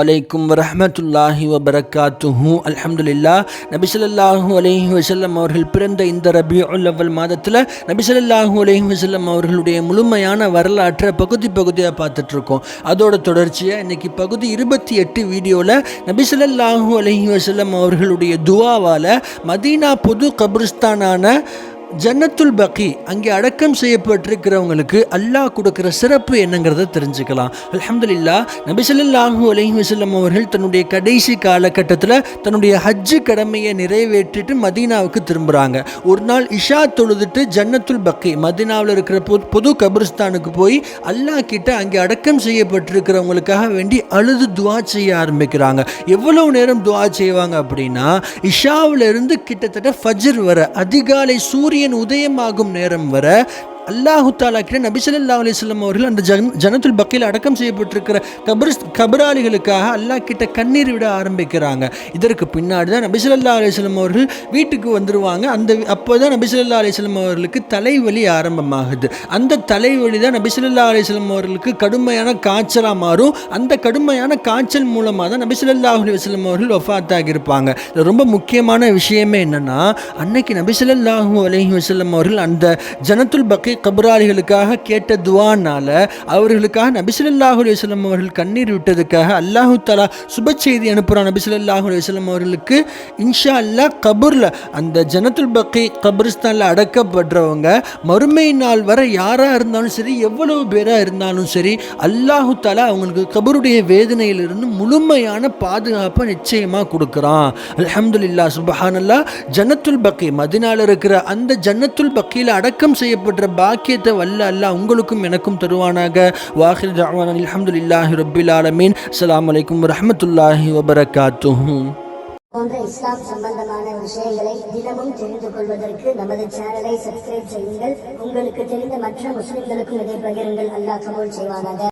அலைக்கும் வரஹ்மத்துல்லாஹி வபரகாத்துஹு அல்ஹம்துலில்லா நபி அலஹி வசல்லம் அவர்கள் பிறந்த இந்த ரபி அவ்வல் மாதத்தில் நபி அலஹி வசல்லம் அவர்களுடைய முழுமையான வரலாற்றை பகுதி பகுதியாக பார்த்துட்ருக்கோம். அதோட தொடர்ச்சியாக இன்றைக்கி பகுதி இருபத்தி எட்டு வீடியோவில் நபி அலஹி வசல்லம் அவர்களுடைய துவாவால் மதீனா பொது கபிரிஸ்தானான ஜன்னத்துல் பக்கி அங்கே அடக்கம் செய்யப்பட்டிருக்கிறவங்களுக்கு அல்லாஹ் கொடுக்குற சிறப்பு என்னங்கிறத தெரிஞ்சுக்கலாம். அலமதுல்லா நபிசல்லாஹூ அலஹி வசல்லம் அவர்கள் தன்னுடைய கடைசி காலகட்டத்தில் தன்னுடைய ஹஜ்ஜு கடமையை நிறைவேற்றிட்டு மதீனாவுக்கு திரும்புகிறாங்க ஒரு நாள் இஷா தொழுதுட்டு ஜன்னத்துல் பக்கி மதீனாவில் இருக்கிற பொது பொது கபிரிஸ்தானுக்கு போய் அல்லாஹ் கிட்ட அங்கே அடக்கம் செய்யப்பட்டிருக்கிறவங்களுக்காக வேண்டி அழுது துவா செய்ய ஆரம்பிக்கிறாங்க. எவ்வளவு நேரம் துவா செய்வாங்க அப்படின்னா இஷாவிலிருந்து கிட்டத்தட்ட ஃபஜ்ர் வர அதிகாலை சூரியன் உதயமாகும் நேரம் வர அல்லாஹு தாலாக்கிட்ட கிட்ட நபி ஸல்லல்லாஹு அவர்கள் அந்த ஜன் ஜனத்துல் பக்கையில் அடக்கம் செய்யப்பட்டிருக்கிற கபர் கபராளிகளுக்காக அல்லாஹ் கிட்ட கண்ணீர் விட ஆரம்பிக்கிறாங்க. இதற்கு பின்னாடி தான் நபி ஸல்லல்லாஹு அவர்கள் வீட்டுக்கு வந்துருவாங்க. அந்த அப்போ தான் நபி ஸல்லல்லாஹு அலைஹி அவர்களுக்கு தலைவலி ஆரம்பமாகுது. அந்த தலைவலி தான் நபி ஸல்லல்லாஹு அவர்களுக்கு கடுமையான காய்ச்சலாக மாறும். அந்த கடுமையான காய்ச்சல் மூலமாக தான் நபி ஸல்லல்லாஹு அலைஹி அவர்கள் வஃபாத்தாகி இருப்பாங்க ரொம்ப முக்கியமான விஷயமே என்னென்னா அன்னைக்கு நபி ஸல்லல்லாஹு அலைஹி அவர்கள் அந்த ஜனத்துல் பக்கை கபராளிகளுக்காக கேட்ட துவானால அவர்களுக்காக நபிசுல்லாஹு அலுவலம் அவர்கள் கண்ணீர் விட்டதுக்காக அல்லாஹு தலா சுப செய்தி அனுப்புகிறான் நபிசுல்லாஹு அலுவலம் அவர்களுக்கு. இன்ஷா அல்லாஹ் கபூரில் அந்த ஜனத்துல் பக்கி கபிரிஸ்தானில் அடக்கப்படுறவங்க மறுமை நாள் வரை யாராக இருந்தாலும் சரி எவ்வளவு பேராக இருந்தாலும் சரி அல்லாஹு தாலா அவங்களுக்கு கபருடைய வேதனையிலிருந்து முழுமையான பாதுகாப்பை நிச்சயமாக கொடுக்குறான். அலமதுல்லா சுபஹானல்லா ஜன்னத்துல் பக்கி மதினால இருக்கிற அந்த ஜன்னத்துல் பக்கியில் அடக்கம் செய்யப்படுற பாக்கியத்தை வல்ல அல்லா உங்களுக்கும் எனக்கும் தருவானாக. வாஹிர் ஜாவான் அல்ஹம்துலில்லாஹி ரபில் ஆலமீன். அஸ்ஸலாமு வலைக்கம் வரமத்துல்லாஹி வபரகாத்துஹு. போன்ற இஸ்லாம் சம்பந்தமான விஷயங்களை தினமும் தெரிந்து கொள்வதற்கு நமது சேனலை சப்ஸ்கிரைப் செய்யுங்கள். உங்களுக்கு தெரிந்த மற்ற முஸ்லிம்களுக்கும் இதை பகிருங்கள். அல்லாஹ் கபூல் செய்வானாக.